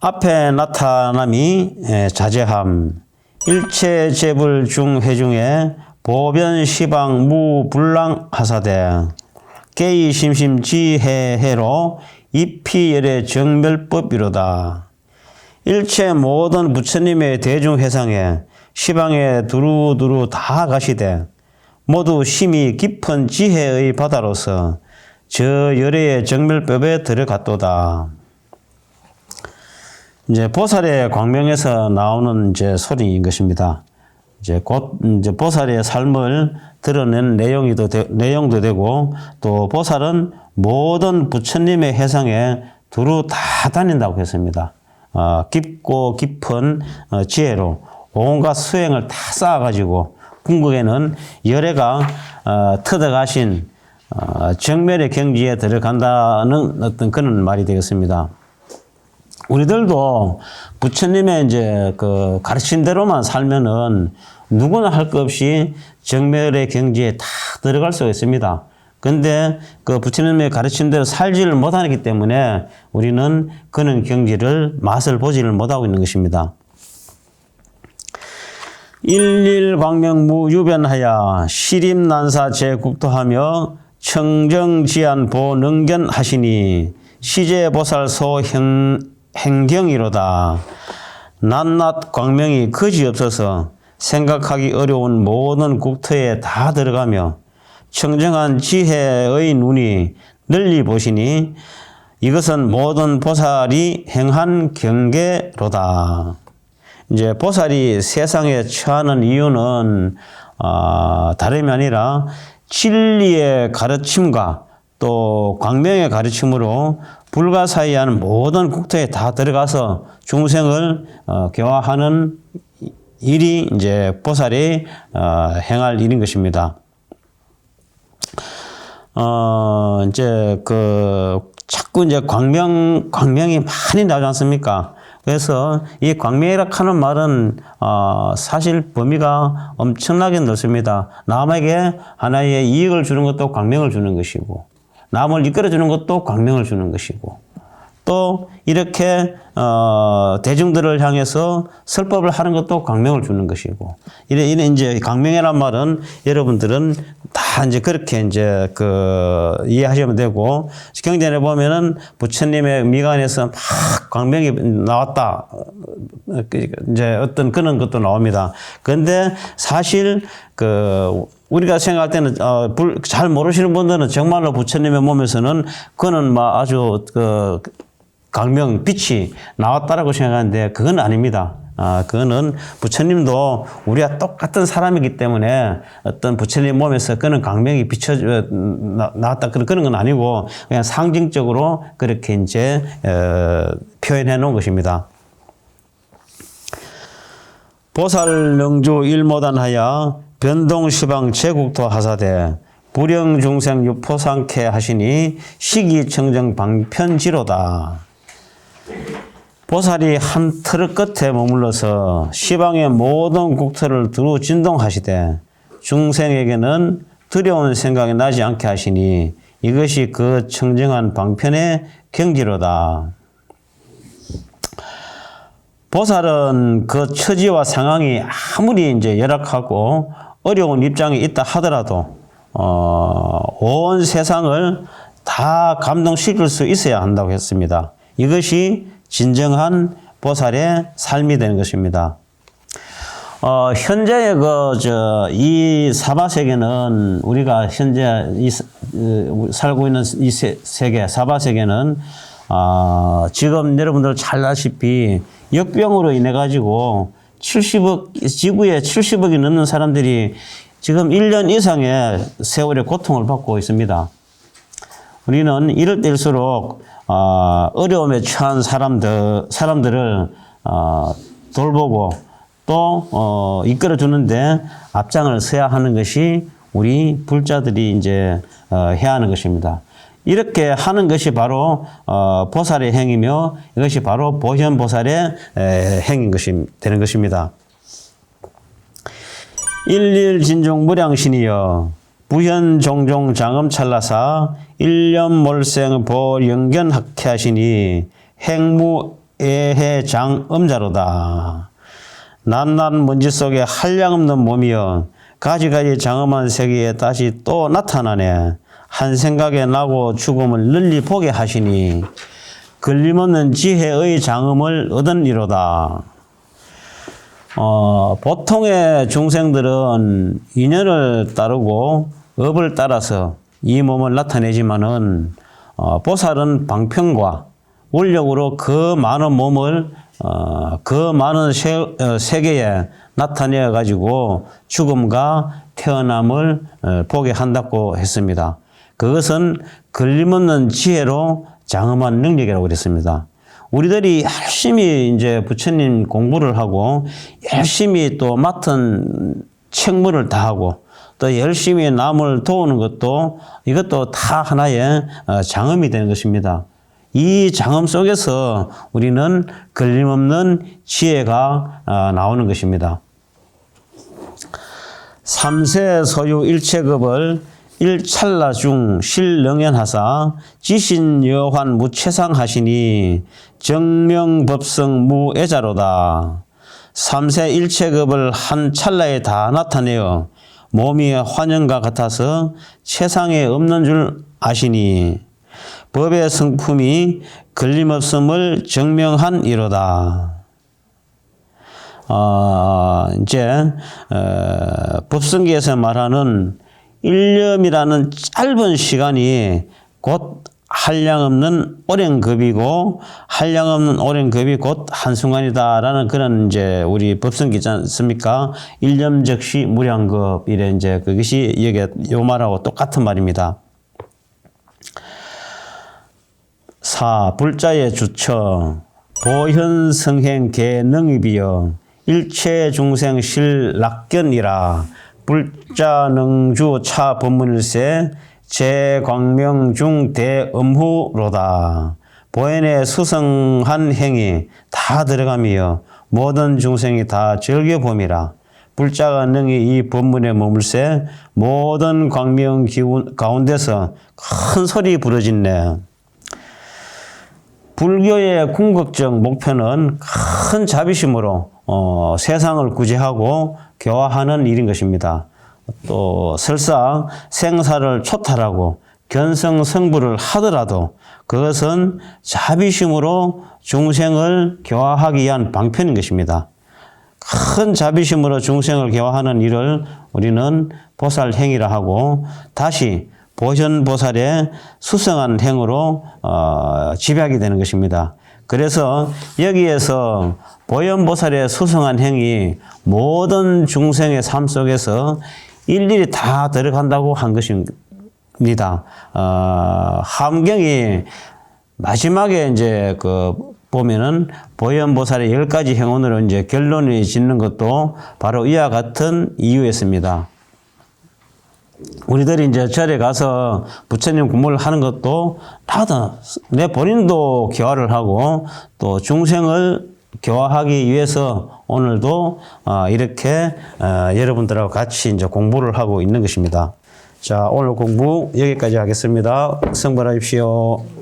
앞에 나타남이 에, 자제함. 일체 재불 중 회중에 보변 시방 무 불랑 하사대. 깨이 심심 지해해로 이피열의 정멸법이로다. 일체 모든 부처님의 대중회상에 시방에 두루두루 다 가시되 모두 심히 깊은 지혜의 바다로서 저 열애의 정멸법에 들어갔도다. 이제 보살의 광명에서 나오는 이제 소리인 것입니다. 이제 곧 이제 보살의 삶을 드러낸 내용이도 되, 내용도 되고 또 보살은 모든 부처님의 해상에 두루 다 다닌다고 했습니다. 어, 깊고 깊은 어, 지혜로 온갖 수행을 다 쌓아가지고 궁극에는 열애가 어, 터득하신 어, 정멸의 경지에 들어간다는 어떤 그런 말이 되겠습니다. 우리들도 부처님의 이제 그 가르침대로만 살면은 누구나 할 것 없이 정멸의 경지에 다 들어갈 수가 있습니다. 근데 그 부처님의 가르침 대로 살지를 못하기 때문에 우리는 그런 경지를 맛을 보지를 못하고 있는 것입니다. 일일광명무 유변하야 시림난사 제국토하며 청정지안 보능견하시니 시제보살소 형, 행경이로다. 낱낱 광명이 그지없어서 생각하기 어려운 모든 국토에 다 들어가며 청정한 지혜의 눈이 널리 보시니 이것은 모든 보살이 행한 경계로다. 이제 보살이 세상에 처하는 이유는 어, 다름이 아니라 진리의 가르침과 또 광명의 가르침으로 불가사의한 모든 국토에 다 들어가서 중생을 어, 교화하는 일이 이제 보살이 어, 행할 일인 것입니다. 어, 이제 그 자꾸 이제 광명 광명이 많이 나오지 않습니까? 그래서 이 광명이라 하는 말은 어, 사실 범위가 엄청나게 넓습니다. 남에게 하나의 이익을 주는 것도 광명을 주는 것이고, 남을 이끌어 주는 것도 광명을 주는 것이고, 또 이렇게 어, 대중들을 향해서 설법을 하는 것도 광명을 주는 것이고 이래 이래 이제 광명이란 말은 여러분들은 다 이제 그렇게 이제 그 이해하시면 되고 경전에 보면은 부처님의 미간에서 막 광명이 나왔다 그 이제 어떤 그런 것도 나옵니다. 그런데 사실 그 우리가 생각할 때는 어, 불, 잘 모르시는 분들은 정말로 부처님의 몸에서는 그는 막 아주 그 광명 빛이 나왔다라고 생각하는데 그건 아닙니다. 아, 그거는 부처님도 우리와 똑같은 사람이기 때문에 어떤 부처님 몸에서 그는 광명이 비춰 나, 나왔다 그런 그런 건 아니고 그냥 상징적으로 그렇게 이제 어, 표현해 놓은 것입니다. 보살 명주 일모단하여 변동시방 제국토 하사대 불영 중생 유포상케 하시니 시기청정 방편지로다. 보살이 한 틀 끝에 머물러서 시방의 모든 국토를 두루 진동하시되 중생에게는 두려운 생각이 나지 않게 하시니 이것이 그 청정한 방편의 경지로다. 보살은 그 처지와 상황이 아무리 이제 열악하고 어려운 입장에 있다 하더라도 어, 온 세상을 다 감동시킬 수 있어야 한다고 했습니다. 이것이 진정한 보살의 삶이 되는 것입니다. 어, 현재의 그, 저, 이 사바세계는, 우리가 현재 이, 어, 살고 있는 이 세, 세계, 사바세계는, 어, 지금 여러분들 잘 아시피 역병으로 인해 가지고 70억, 지구에 70억이 넘는 사람들이 지금 1년 이상의 세월의 고통을 받고 있습니다. 우리는 이럴 때일수록 어, 어려움에 처한 사람들 사람들을 어, 돌보고 또 어, 이끌어 주는데 앞장을 서야 하는 것이 우리 불자들이 이제 어, 해야 하는 것입니다. 이렇게 하는 것이 바로 어, 보살의 행이며 이것이 바로 보현 보살의 에, 행인 것이 되는 것입니다. 일일 진종 무량신이여 부현 종종 장엄 찰나사 일념 몰생 보 영견 학태하시니 행무 에해 장 음자로다. 낱낱 먼지 속에 한량 없는 몸이여 가지가지 장엄한 세계에 다시 또 나타나네. 한 생각에 나고 죽음을 널리 보게 하시니 걸림없는 지혜의 장엄을 얻은 이로다. 어, 보통의 중생들은 인연을 따르고 업을 따라서 이 몸을 나타내지만은 어, 보살은 방편과 원력으로 그 많은 몸을 어, 그 많은 세, 어, 세계에 나타내 가지고 죽음과 태어남을 어, 보게 한다고 했습니다. 그것은 걸림없는 지혜로 장엄한 능력이라고 그랬습니다. 우리들이 열심히 이제 부처님 공부를 하고 열심히 또 맡은 책무를 다 하고 또 열심히 남을 도우는 것도 이것도 다 하나의 어, 장엄이 되는 것입니다. 이 장엄 속에서 우리는 걸림없는 지혜가 어, 나오는 것입니다. 삼세 소유 일체급을 일찰나 중 실능연하사 지신 여환 무체상하시니 정명법성 무애자로다. 삼세 일체급을 한 찰나에 다 나타내어 몸이 환영과 같아서 세상에 없는 줄 아시니 법의 성품이 걸림없음을 증명한 이로다. 어, 이제 어, 법성기에서 말하는 일념이라는 짧은 시간이 곧 한량없는 오랜 급이고 한량없는 오랜 급이 곧 한순간이다라는 그런 이제 우리 법성 기지 않습니까? 일념 즉시 무량급 이래 이제 그것이 여기 요 말하고 똑같은 말입니다. 사 불자의 주처 보현 성행 개능입이여 일체 중생 실락견이라 불자 능주 차 법문일세 제광명 중 대음후로다. 보현에 수성한 행이 다 들어가며 모든 중생이 다 즐겨봄이라. 불자가 능히 이 법문에 머물세 모든 광명 기운 가운데서 큰 소리 부러진네. 불교의 궁극적 목표는 큰 자비심으로 어, 세상을 구제하고 교화하는 일인 것입니다. 또 설사 생사를 초탈하고 견성 성불을 하더라도 그것은 자비심으로 중생을 교화하기 위한 방편인 것입니다. 큰 자비심으로 중생을 교화하는 일을 우리는 보살 행위라 하고 다시 보현 보살의 수성한 행으로 어, 집약이 되는 것입니다. 그래서 여기에서 보현 보살의 수성한 행이 모든 중생의 삶 속에서 일일이 다 들어간다고 한 것입니다. 어, 함경이 마지막에 이제 그 보면은 보현 보살의 열 가지 행운으로 이제 결론이 짓는 것도 바로 이와 같은 이유였습니다. 우리들이 이제 절에 가서 부처님 공부를 하는 것도 다들 내 본인도 교화를 하고 또 중생을 교화하기 위해서 오늘도 어, 이렇게 어, 여러분들하고 같이 이제 공부를 하고 있는 것입니다. 자, 오늘 공부 여기까지 하겠습니다. 성불하십시오.